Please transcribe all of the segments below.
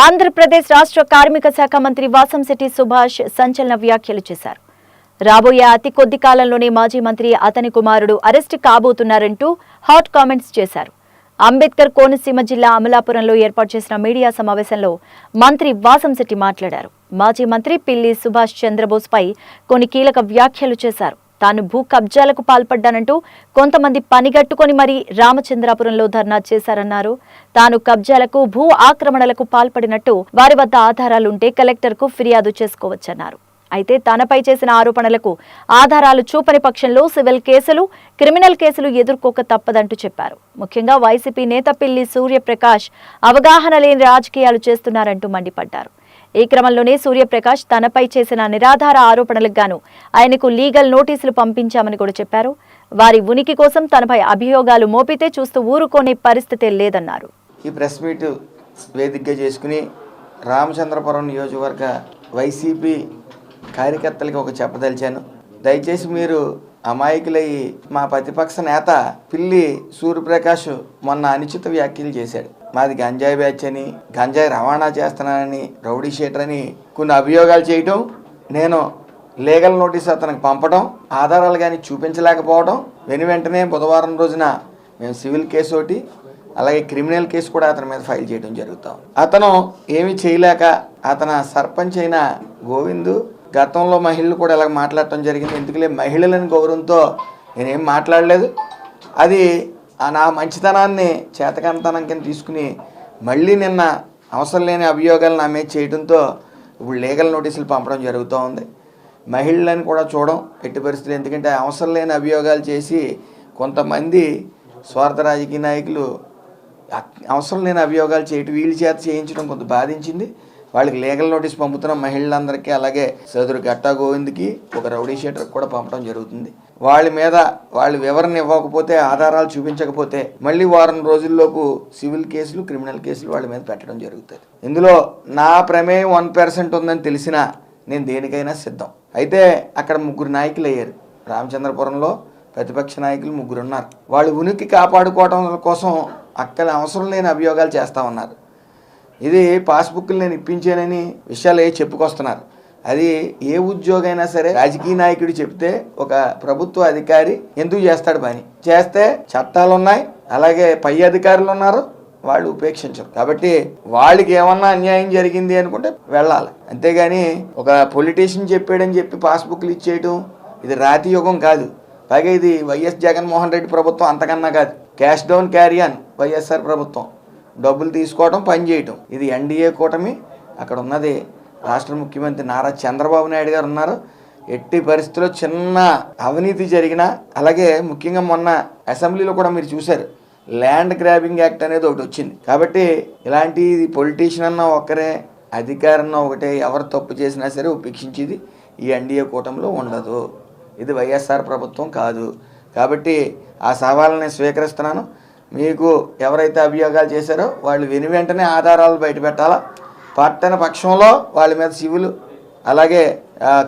ఆంధ్రప్రదేశ్ రాష్ట్ర కార్మిక శాఖ మంత్రి వాసంశెట్టి సుభాష్ సంచలన వ్యాఖ్యలు చేశారు. రాబోయే అతి కొద్ది కాలంలోనే మాజీ మంత్రి అతని కుమారుడు అరెస్ట్ కాబోతున్నారంటూ హాట్ కామెంట్స్ చేశారు. అంబేద్కర్ కోనసీమ జిల్లా అమలాపురంలో ఏర్పాటు చేసిన మీడియా సమావేశంలో మంత్రి వాసంశెట్టి మాట్లాడారు. మాజీ మంత్రి పిల్లి సుభాష్ చంద్రబోస్పై కొన్ని కీలక వ్యాఖ్యలు చేశారు. తాను భూ కబ్జాలకు పాల్పడ్డానంటూ కొంతమంది పనిగట్టుకొని మరీ రామచంద్రాపురంలో ధర్నా చేశారన్నారు. తాను కబ్జాలకు భూ ఆక్రమణలకు పాల్పడినట్టు వారి వద్ద ఆధారాలుంటే కలెక్టర్కు ఫిర్యాదు చేసుకోవచ్చన్నారు. అయితే తనపై చేసిన ఆరోపణలకు ఆధారాలు చూపని పక్షంలో సివిల్ కేసులు క్రిమినల్ కేసులు ఎదుర్కోక తప్పదంటూ చెప్పారు. ముఖ్యంగా వైసీపీ నేత పిల్లి సూర్యప్రకాష్ అవగాహన లేని రాజకీయాలు చేస్తున్నారంటూ మండిపడ్డారు. ఈ క్రమంలోనే సూర్యప్రకాష్ తనపై చేసిన నిరాధార ఆరోపణలకు గాను ఆయనకు లీగల్ నోటీసులు పంపించామని కూడా చెప్పారు. వారి ఉనికి కోసం తనపై అభియోగాలు మోపితే చూస్తూ ఊరుకోని పరిస్థితే లేదన్నారు. ఈ ప్రెస్ మీట్ వేదికగా చేసుకుని రామచంద్రపురం నియోజకవర్గ వైసీపీ కార్యకర్తలకి ఒక చెప్పదలిచాను దయచేసి మీరు అమాయకులయ్యి మా ప్రతిపక్ష నేత పిల్లి సూర్యప్రకాష్ మొన్న అనుచిత వ్యాఖ్యలు చేశాడు. మాది గంజాయి బ్యాచ్ అని గంజాయి రవాణా చేస్తున్నానని రౌడీ షీటర్ అని కొన్ని అభియోగాలు చేయటం నేను లీగల్ నోటీస్ అతనికి పంపడం ఆధారాలు కానీ చూపించలేకపోవడం వెను వెంటనే బుధవారం రోజున మేము సివిల్ కేసు ఒకటి అలాగే క్రిమినల్ కేసు కూడా అతని మీద ఫైల్ చేయడం జరుగుతాం. అతను ఏమీ చేయలేక అతను సర్పంచ్ అయిన గోవిందు గతంలో మహిళలు కూడా ఇలా మాట్లాడటం జరిగింది. ఎందుకులే మహిళలని గౌరవంతో నేనేం మాట్లాడలేదు. అది నా మంచితనాన్ని చేతకంతనం కింద తీసుకుని మళ్ళీ నిన్న అవసరం లేని అభియోగాలు నా మీద చేయడంతో ఇప్పుడు లీగల్ నోటీసులు పంపడం జరుగుతూ ఉంది. మహిళలను కూడా చూడడం ఎట్టి పరిస్థితులు. ఎందుకంటే అవసరం లేని అభియోగాలు చేసి కొంతమంది స్వార్థ రాజకీయ నాయకులు అవసరం లేని అభియోగాలు చేయటం వీళ్ళ చేత చేయించడం కొంత బాధించింది. వాళ్ళకి లీగల్ నోటీస్ పంపుతున్నాం మహిళలందరికీ అలాగే సోదరు గట్టా గోవింద్కి ఒక రౌడీ షీటర్ కూడా పంపడం జరుగుతుంది. వాళ్ళ మీద వాళ్ళు వివరణ ఇవ్వకపోతే ఆధారాలు చూపించకపోతే మళ్ళీ వారం రోజుల్లోపు సివిల్ కేసులు క్రిమినల్ కేసులు వాళ్ళ మీద పెట్టడం జరుగుతుంది. ఇందులో నా ప్రమేయం వన్ పర్సెంట్ ఉందని తెలిసినా నేను దేనికైనా సిద్ధం. అయితే అక్కడ ముగ్గురు నాయకులు అయ్యారు. రామచంద్రపురంలో ప్రతిపక్ష నాయకులు ముగ్గురు ఉన్నారు వాళ్ళు ఉనికి కాపాడుకోవడం కోసం అక్కడ అవసరం లేని అభియోగాలు చేస్తూ ఉన్నారు. ఇది పాస్బుక్లు నేను ఇప్పించానని విషయాలు ఏ చెప్పుకొస్తున్నారు. అది ఏ ఉద్యోగైనా సరే రాజకీయ నాయకుడు చెప్తే ఒక ప్రభుత్వ అధికారి ఎందుకు చేస్తాడు పని? చేస్తే చట్టాలు ఉన్నాయి అలాగే పై అధికారులు ఉన్నారు వాళ్ళు ఉపేక్షించరు. కాబట్టి వాళ్ళకి ఏమన్నా అన్యాయం జరిగింది అనుకుంటే వెళ్ళాలి. అంతేగాని ఒక పొలిటీషియన్ చెప్పాడని చెప్పి పాస్బుక్లు ఇచ్చేయటం ఇది రాతి యుగం కాదు. పైగా ఇది వైఎస్ జగన్మోహన్ రెడ్డి ప్రభుత్వం అంతకన్నా కాదు. క్యాష్ డౌన్ క్యారియన్ వైఎస్ఆర్ ప్రభుత్వం. డబ్బులు తీసుకోవడం పని చేయటం. ఇది ఎన్డీఏ కూటమి అక్కడ ఉన్నది రాష్ట్ర ముఖ్యమంత్రి నారా చంద్రబాబు నాయుడు గారు ఉన్నారు. ఎట్టి పరిస్థితుల్లో చిన్న అవినీతి జరిగినా అలాగే ముఖ్యంగా మొన్న అసెంబ్లీలో కూడా మీరు చూశారు ల్యాండ్ గ్రాబింగ్ యాక్ట్ అనేది ఒకటి వచ్చింది. కాబట్టి ఇలాంటి పొలిటీషియన్ అన్న ఒకరే అధికారన్న ఒకటే ఎవరు తప్పు చేసినా సరే ఉపేక్షించేది ఈ ఎన్డీఏ కూటమిలో ఉండదు. ఇది వైఎస్ఆర్ ప్రభుత్వం కాదు. కాబట్టి ఆ సవాళ్ళని స్వీకరిస్తున్నాను. మీకు ఎవరైతే అభియోగాలు చేశారో వాళ్ళు విని వెంటనే ఆధారాలు బయట పెట్టాలా పట్టణ పక్షంలో వాళ్ళ మీద సివిల్ అలాగే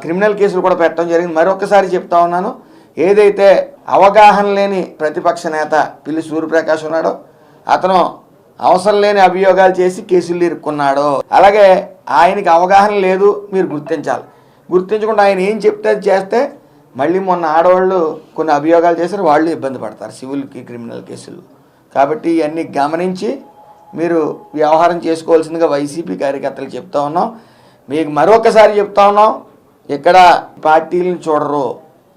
క్రిమినల్ కేసులు కూడా పెట్టడం జరిగింది. మరొకసారి చెప్తా ఉన్నాను ఏదైతే అవగాహన లేని ప్రతిపక్ష నేత పిల్లి సూర్యప్రకాష్ ఉన్నాడో అతను అవసరం లేని అభియోగాలు చేసి కేసులు ఇరుక్కున్నాడు. అలాగే ఆయనకి అవగాహన లేదు మీరు గుర్తించాలి. గుర్తించకుండా ఆయన ఏం చెప్తే చేస్తే మళ్ళీ మొన్న ఆడవాళ్ళు కొన్ని అభియోగాలు చేశారు వాళ్ళు ఇబ్బంది పడతారు సివిల్కి క్రిమినల్ కేసులు. కాబట్టి ఇవన్నీ గమనించి మీరు వ్యవహారం చేసుకోవాల్సిందిగా వైసీపీ కార్యకర్తలు చెప్తా ఉన్నాం. మీకు మరొకసారి చెప్తా ఉన్నాం ఇక్కడ పార్టీలను చూడరు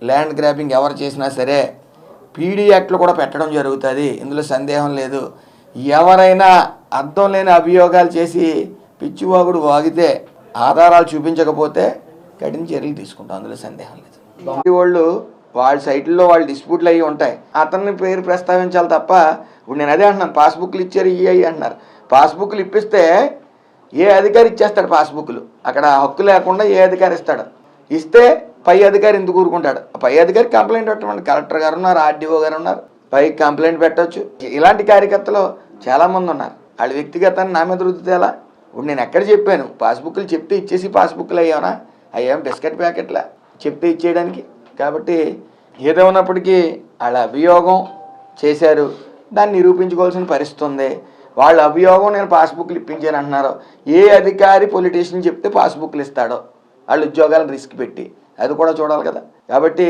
ల్యాండ్ గ్రాబింగ్ ఎవరు చేసినా సరే పీడీ యాక్ట్లు కూడా పెట్టడం జరుగుతుంది ఇందులో సందేహం లేదు. ఎవరైనా అర్థం లేని అభియోగాలు చేసి పిచ్చివాగుడు వాగితే ఆధారాలు చూపించకపోతే కఠిన చర్యలు తీసుకుంటాం అందులో సందేహం లేదు. వాళ్ళు వాళ్ళ సైట్లో వాళ్ళ డిస్ప్యూట్లు అయ్యి ఉంటాయి. అతన్ని పేరు ప్రస్తావించాలి తప్ప ఇప్పుడు నేను అదే అంటున్నాను పాస్బుక్లు ఇచ్చారు ఇవి అంటున్నారు పాస్బుక్లు ఇప్పిస్తే ఏ అధికారి ఇచ్చేస్తాడు పాస్బుక్లు? అక్కడ హక్కు లేకుండా ఏ అధికారి ఇస్తాడు? ఇస్తే పై అధికారి ఎందుకు ఊరుకుంటాడు? ఆ పై అధికారి కంప్లైంట్ పెట్టమండి. కలెక్టర్ గారు ఉన్నారు ఆర్డీఓ గారు ఉన్నారు. పై కంప్లైంట్ పెట్టొచ్చు. ఇలాంటి కార్యకర్తలు చాలామంది ఉన్నారు. వాళ్ళ వ్యక్తిగతాన్ని నా మీద రుద్దితే ఎలా? ఇప్పుడు నేను ఎక్కడ చెప్పాను? పాస్బుక్లు చెప్తే ఇచ్చేసి పాస్బుక్లు అయ్యానా అయ్యాం బిస్కెట్ ప్యాకెట్లా? చెప్తే ఇచ్చేయడానికి? కాబట్టి ఏదో ఉన్నప్పటికీ వాళ్ళ అభియోగం చేశారు. దాన్ని నిరూపించుకోవాల్సిన పరిస్థితి ఉంది. వాళ్ళ అభియోగం నేను పాస్బుక్లు ఇప్పించాను అంటున్నారు. ఏ అధికారి పొలిటీషియన్ చెప్తే పాస్బుక్లు ఇస్తాడో. వాళ్ళ ఉద్యోగాలను రిస్క్ పెట్టి. అది కూడా చూడాలి కదా. కాబట్టి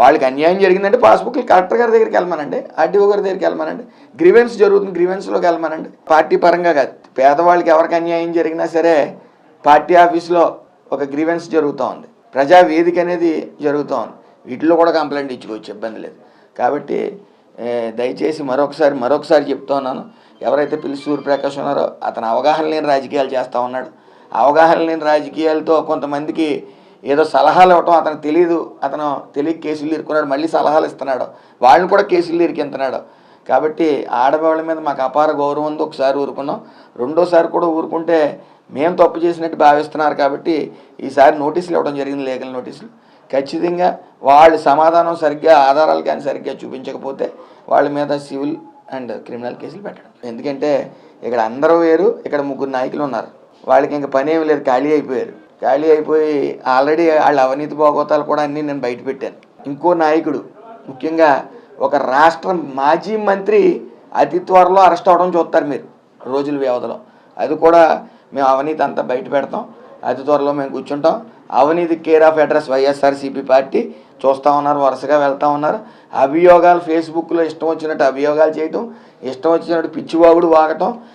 వాళ్ళకి అన్యాయం జరిగిందంటే పాస్బుక్లు కలెక్టర్ గారి దగ్గరికి వెళ్ళమనండి ఆర్టీఓ గారి దగ్గరికి వెళ్ళమనండి గ్రీవెన్స్ జరుగుతుంది గ్రీవెన్స్లోకి వెళ్ళమనండి. పార్టీ పరంగా కాదు పేదవాళ్ళకి ఎవరికి అన్యాయం జరిగినా సరే పార్టీ ఆఫీస్లో ఒక గ్రీవెన్స్ జరుగుతూ ఉంది. ప్రజా వేదిక అనేది జరుగుతూ ఉంది. వీటిలో కూడా కంప్లైంట్ ఇచ్చుకోవచ్చు ఇబ్బంది లేదు. కాబట్టి దయచేసి మరొకసారి మరొకసారి చెప్తా ఉన్నాను. ఎవరైతే పిల్లి సూర్యప్రకాష్ ఉన్నారో అతను అవగాహన లేని రాజకీయాలు చేస్తూ ఉన్నాడు. అవగాహన లేని రాజకీయాలతో కొంతమందికి ఏదో సలహాలు ఇవ్వటం అతనికి తెలియదు అతను తెలియక కేసులు ఇరుకున్నాడు మళ్ళీ సలహాలు ఇస్తున్నాడు. వాళ్ళని కూడా కేసులు ఇరికింతున్నాడు. కాబట్టి ఆడవాళ్ళ మీద మాకు అపార గౌరవం ఉంది. ఒకసారి ఊరుకున్నాం. రెండోసారి కూడా ఊరుకుంటే మేము తప్పు చేసినట్టు భావిస్తున్నారు కాబట్టి ఈసారి నోటీసులు ఇవ్వడం జరిగింది లీగల్ నోటీసులు. ఖచ్చితంగా వాళ్ళు సమాధానం సరిగ్గా ఆధారాలు కానీ సరిగ్గా చూపించకపోతే వాళ్ళ మీద సివిల్ అండ్ క్రిమినల్ కేసులు పెట్టడం. ఎందుకంటే ఇక్కడ అందరూ వేరు ఇక్కడ ముగ్గురు నాయకులు ఉన్నారు. వాళ్ళకి ఇంకా పని ఏమి లేదు ఖాళీ అయిపోయారు. ఖాళీ అయిపోయి ఆల్రెడీ వాళ్ళ అవినీతి భోగోతాలు కూడా అన్నీ నేను బయట పెట్టాను. ఇంకో నాయకుడు ముఖ్యంగా ఒక రాష్ట్ర మాజీ మంత్రి అతి త్వరలో అరెస్ట్ అవడం చూస్తారు మీరు రోజుల వ్యవధిలో. అది కూడా మేము అవినీతి అంతా బయట పెడతాం. అతి త్వరలో మేము కూర్చుంటాం. అవినీతి care of address YSRCP party చూస్తూ ఉన్నారు వరుసగా వెళ్తూ ఉన్నారు. అభియోగాలు ఫేస్బుక్లో ఇష్టం వచ్చినట్టు అభియోగాలు చేయటం ఇష్టం వచ్చినట్టు పిచ్చివాగుడు వాగటం